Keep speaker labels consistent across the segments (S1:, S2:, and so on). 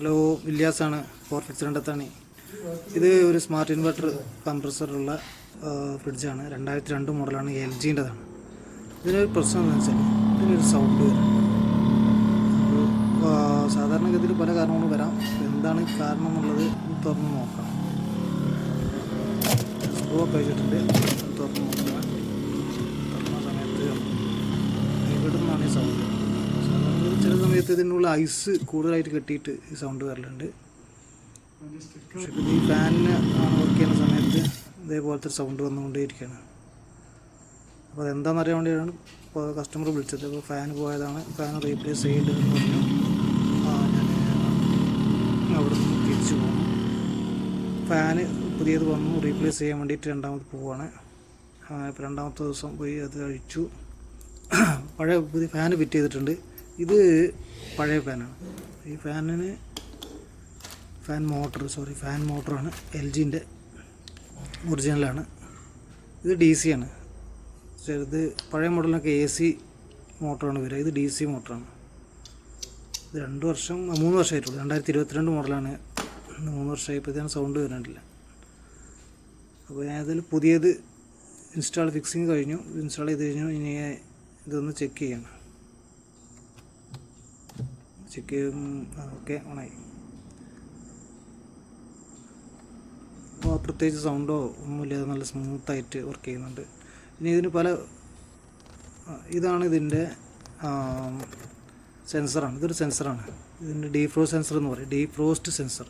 S1: Hello വില്യാസാണ്. Four fix ഇത് ഒരു smart inverter കംപ്രസറുള്ള ഫ്രിഡ്ജാണ് രണ്ടായിരത്തി രണ്ട് മോഡലാണ് എൽ ജിന്റെതാണ്. ഇതിനൊരു പ്രശ്നം എന്താണെന്ന് വെച്ചാൽ ഇതിനൊരു സൗണ്ട് വരും. സാധാരണഗതിയിൽ പല കാരണങ്ങളും വരാം. എന്താണ് കാരണം എന്നുള്ളത് തുറന്ന് നോക്കാം. സ്ക്രൂ ഒക്കെ വെച്ചിട്ടുണ്ട്. തുറന്ന് നോക്കാം. തുറന്ന സമയത്ത് ഇവിടെ നിന്നാണ് ഈ സൗണ്ട് ഇതിനുള്ള ഐസ് കൂടുതലായിട്ട് കെട്ടിയിട്ട് ഈ സൗണ്ട് വരലുണ്ട്. പക്ഷേ ഈ ഫാനിന് ആണ് വർക്ക് ചെയ്യുന്ന സമയത്ത് ഇതേപോലത്തെ സൗണ്ട് വന്നുകൊണ്ടേയിരിക്കുകയാണ് അപ്പോൾ അതെന്താണെന്ന് അറിയാൻ വേണ്ടിയാണ് ഇപ്പോൾ കസ്റ്റമർ വിളിച്ചത്. അപ്പോൾ ഫാൻ പോയതാണ്. ഫാൻ റീപ്ലേസ് ചെയ്യേണ്ടതെന്ന് പറഞ്ഞു. ഞാൻ അവിടെ നിന്ന് തിരിച്ചു പോകുന്നു ഫാന് പുതിയത് വന്നു. റീപ്ലേസ് ചെയ്യാൻ വേണ്ടിയിട്ട് രണ്ടാമത് പോവുകയാണ് ഇപ്പോൾ രണ്ടാമത്തെ ദിവസം പോയി അത് അഴിച്ചു പഴയ പുതിയ ഫാന് ഫിറ്റ് ചെയ്തിട്ടുണ്ട്. ഇത് പഴയ ഫാനാണ് ഈ ഫാനിന് ഫാൻ മോട്ടർ സോറി ഫാൻ മോട്ടറാണ് എൽ ജിന്റെ ഒറിജിനലാണ് ഇത് ഡി സി ആണ്. ഇത് പഴയ മോഡലിനൊക്കെ എ സി മോട്ടറാണ് വരിക. ഇത് ഡി സി മോട്ടറാണ് ഇത് രണ്ട് വർഷം മൂന്ന് വർഷമായിട്ടുള്ളൂ. രണ്ടായിരത്തി ഇരുപത്തിരണ്ട് മോഡലാണ് മൂന്ന് വർഷമായപ്പോഴത്തേനും സൗണ്ട് വരുന്നില്ല. അപ്പോൾ അതിൽ പുതിയത് ഇൻസ്റ്റാൾ ഫിക്സിങ് കഴിഞ്ഞു. ഇൻസ്റ്റാൾ ചെയ്ത് കഴിഞ്ഞു. ഇനി ഇതൊന്ന് ചെക്ക് ചെയ്യണം. ചെയ്യും ഓക്കെ ഓണായി. അപ്പോൾ പ്രത്യേകിച്ച് സൗണ്ടോ ഒന്നുമില്ലാതെ നല്ല സ്മൂത്തായിട്ട് വർക്ക് ചെയ്യുന്നുണ്ട്. ഇനി ഇതിന് പല ഇതാണ് ഇതിന്റെ സെൻസറാണ് ഇതൊരു സെൻസറാണ് ഇതിന്റെ ഡീഫ്രോസ്റ്റ് സെൻസർ എന്ന് പറയും. ഡീഫ്രോസ്റ്റ് സെൻസർ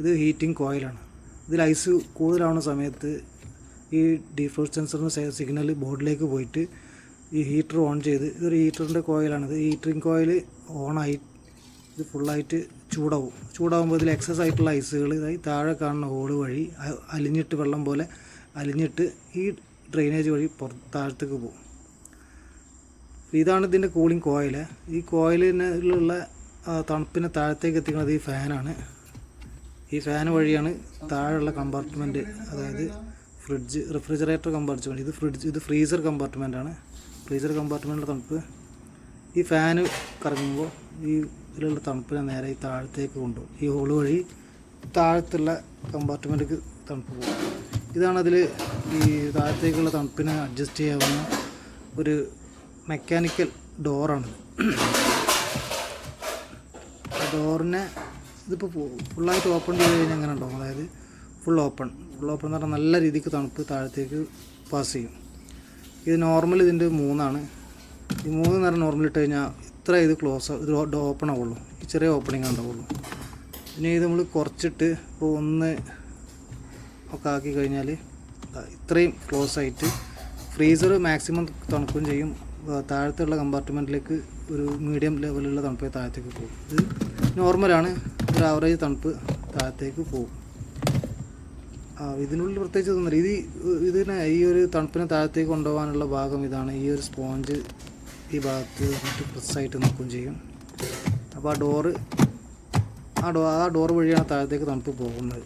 S1: ഇത് ഹീറ്റിംഗ് കോയിലാണ് ഇതിൽ ഐസ് കൂടുതലാവുന്ന സമയത്ത് ഈ ഡീഫ്രോസ്റ്റ് സെൻസറിന് സിഗ്നൽ ബോർഡിലേക്ക് പോയിട്ട് ഈ ഹീറ്റർ ഓൺ ചെയ്ത് ഇതൊരു ഹീറ്ററിന്റെ കോയിലാണിത് ഹീറ്ററിങ് കോയിൽ ഓണായി ഇത് ഫുള്ളായിട്ട് ചൂടാവും. ചൂടാവുമ്പോൾ ഇതിൽ എക്സസ് ആയിട്ടുള്ള ഐസുകൾ ഇതായി താഴെ കാണുന്ന ഹോൾ വഴി അലിഞ്ഞിട്ട് വെള്ളം പോലെ അലിഞ്ഞിട്ട് ഈ ഡ്രെയിനേജ് വഴി താഴത്തേക്ക് പോകും. ഇതാണ് ഇതിന്റെ കൂളിംഗ് കോയിൽ ഈ കോയിലിനുള്ള തണുപ്പിനെ താഴത്തേക്ക് എത്തിക്കുന്നത് ഈ ഫാനാണ് ഈ ഫാൻ വഴിയാണ് താഴെയുള്ള കമ്പാർട്ട്മെന്റ് അതായത് ഫ്രിഡ്ജ് റെഫ്രിജറേറ്റർ കമ്പാർട്ട്മെന്റ് ഇത് ഫ്രിഡ്ജ് ഇത് ഫ്രീസർ കമ്പാർട്ട്മെന്റാണ് ഫ്രീസർ കമ്പാർട്ട്മെന്റിലെ തണുപ്പ്. ഈ ഫാന് കറങ്ങുമ്പോൾ ഈ ഇതിലുള്ള തണുപ്പിനെ നേരെ ഈ താഴത്തേക്ക് കൊണ്ടുപോകും. ഈ ഹോൾ വഴി താഴത്തുള്ള കമ്പാർട്ട്മെന്റിലേക്ക് തണുപ്പ് പോകും. ഇതാണ് അതിൽ ഈ താഴത്തേക്കുള്ള തണുപ്പിനെ അഡ്ജസ്റ്റ് ചെയ്യാവുന്ന ഒരു മെക്കാനിക്കൽ ഡോറാണ് ഡോറിനെ ഇതിപ്പോൾ ഫുള്ളായിട്ട് ഓപ്പൺ ചെയ്ത് കഴിഞ്ഞാൽ എങ്ങനെ ഉണ്ടാവും? അതായത് ഫുൾ ഓപ്പൺ ഫുൾ ഓപ്പൺ എന്ന് പറഞ്ഞാൽ നല്ല രീതിക്ക് തണുപ്പ് താഴത്തേക്ക് പാസ് ചെയ്യും. ഇത് നോർമൽ ഇതിന്റെ മൂന്നാണ്. ഈ മൂന്ന് നേരം നോർമൽ ഇട്ട് കഴിഞ്ഞാൽ ഇത്ര ഇത് ക്ലോസ് ഇത് ഓപ്പൺ ആവുള്ളൂ. ചെറിയ ഓപ്പണിങ് ഉണ്ടാവുള്ളൂ പിന്നെ ഇത് നമ്മൾ കുറച്ചിട്ട് ഇപ്പോൾ ഒന്ന് ഒക്കെ ആക്കി കഴിഞ്ഞാൽ ഇത്രയും ക്ലോസ് ആയിട്ട് ഫ്രീസർ മാക്സിമം തണുക്കുകയും ചെയ്യും. താഴത്തുള്ള കമ്പാർട്ട്മെന്റിലേക്ക് ഒരു മീഡിയം ലെവലുള്ള തണുപ്പ് താഴത്തേക്ക് പോകും. ഇത് നോർമലാണ് ഒരു ആവറേജ് തണുപ്പ് താഴത്തേക്ക് പോകും. ഇതിനുള്ളിൽ പ്രത്യേകിച്ച് തോന്നുന്നില്ല ഇത് ഇതിനെ ഈ ഒരു തണുപ്പിനെ താഴത്തേക്ക് കൊണ്ടുപോകാനുള്ള ഭാഗം ഇതാണ്. ഈ ഒരു സ്പോഞ്ച് ഈ ഭാഗത്ത് മറ്റു പ്രസ്സായിട്ട് നിൽക്കുകയും ചെയ്യും. അപ്പോൾ ആ ഡോറ് ആ ഡോ ആ ഡോർ വഴിയാണ് താഴത്തേക്ക് തണുപ്പ് പോകുന്നത്.